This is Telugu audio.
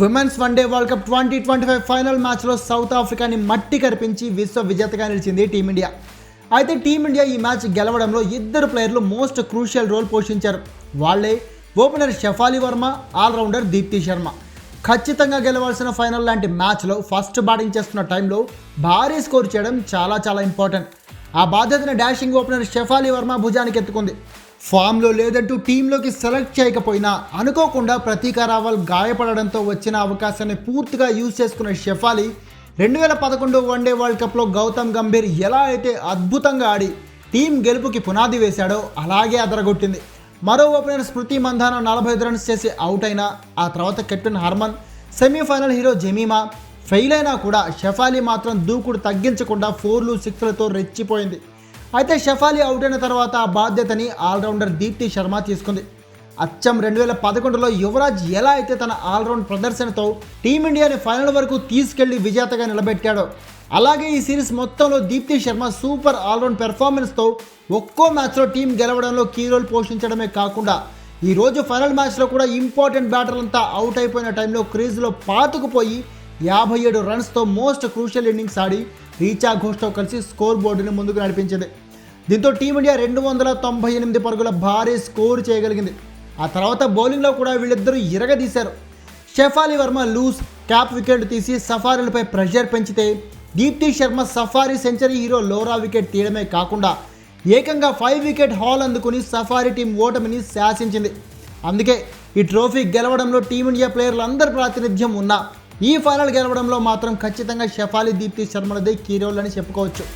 Women's one day world cup twenty twenty five final మ్యాచ్లో సౌత్ ఆఫ్రికాని మట్టి కరిపించి విశ్వ విజేతగా నిలిచింది టీమిండియా. అయితే టీమిండియా ఈ మ్యాచ్ గెలవడంలో ఇద్దరు ప్లేయర్లు మోస్ట్ క్రూషియల్ రోల్ పోషించారు. వాళ్ళే ఓపెనర్ షఫాలి వర్మ ఆల్రౌండర్ దీప్తి శర్మ. ఖచ్చితంగా గెలవాల్సిన ఫైనల్ లాంటి మ్యాచ్లో ఫస్ట్ బ్యాటింగ్ చేస్తున్న టైంలో భారీ స్కోర్ చేయడం చాలా చాలా ఇంపార్టెంట్. ఆ బాధ్యతను డాషింగ్ ఓపెనర్ షెఫాలి వర్మ భుజానికి ఎత్తుకుంది. ఫామ్లో లేదంటూ టీంలోకి సెలెక్ట్ చేయకపోయినా అనుకోకుండా ప్రతీకా రావాల్ గాయపడడంతో వచ్చిన అవకాశాన్ని పూర్తిగా యూజ్ చేసుకున్న షెఫాలి రెండు వేల పదకొండు వన్డే వరల్డ్ కప్లో గౌతమ్ గంభీర్ ఎలా అయితే అద్భుతంగా ఆడి టీం గెలుపుకి పునాది వేశాడో అలాగే అదరగొట్టింది. మరో ఓపెనర్ స్మృతి మంధాన నలభై ఐదు రన్స్ చేసి అవుట్ అయినా ఆ తర్వాత captain Harman semifinal hero Jemimah fail అయినా కూడా షెఫాలి మాత్రం దూకుడు తగ్గించకుండా ఫోర్లు సిక్స్లతో రెచ్చిపోయింది. అయితే షఫాలి అవుట్ అయిన తర్వాత ఆ బాధ్యతని ఆల్రౌండర్ దీప్తి శర్మ తీసుకుంది. అచ్చం రెండు వేల పదకొండులో యువరాజ్ ఎలా అయితే తన ఆల్రౌండ్ ప్రదర్శనతో టీమిండియాని ఫైనల్ వరకు తీసుకెళ్ళి విజేతగా నిలబెట్టాడో అలాగే ఈ సిరీస్ మొత్తంలో Deepti Sharma super all round పెర్ఫార్మెన్స్తో ఒక్కో మ్యాచ్లో టీం గెలవడంలో కీ రోల్ పోషించడమే కాకుండా ఈ రోజు ఫైనల్ మ్యాచ్లో కూడా ఇంపార్టెంట్ బ్యాటర్లంతా అవుట్ అయిపోయిన టైంలో క్రీజ్లో పాతుకుపోయి యాభై ఏడు రన్స్తో మోస్ట్ క్రూషియల్ ఇన్నింగ్స్ ఆడి రీచా ఘోష్తో కలిసి స్కోర్ బోర్డుని ముందుకు నడిపించింది. దీంతో టీమిండియా రెండు వందల తొంభై ఎనిమిది పరుగుల భారీ స్కోర్ చేయగలిగింది. ఆ తర్వాత బౌలింగ్లో కూడా వీళ్ళిద్దరూ ఇరగదీశారు. Shafali Verma Luus cap wicket తీసి సఫారీలపై ప్రెషర్ పెంచితే Deepti Sharma safari century hero Laura wicket తీయడమే కాకుండా ఏకంగా ఫైవ్ వికెట్ హాల్ అందుకుని సఫారీ టీం ఓటమిని శాసించింది. అందుకే ఈ ట్రోఫీ గెలవడంలో టీమిండియా ప్లేయర్లు అందరి ప్రాతినిధ్యం ఉన్నా ఈ ఫైనల్ గెలవడంలో మాత్రం ఖచ్చితంగా షెఫాలి దీప్తి శర్మలదే కీ రోల్ అని చెప్పుకోవచ్చు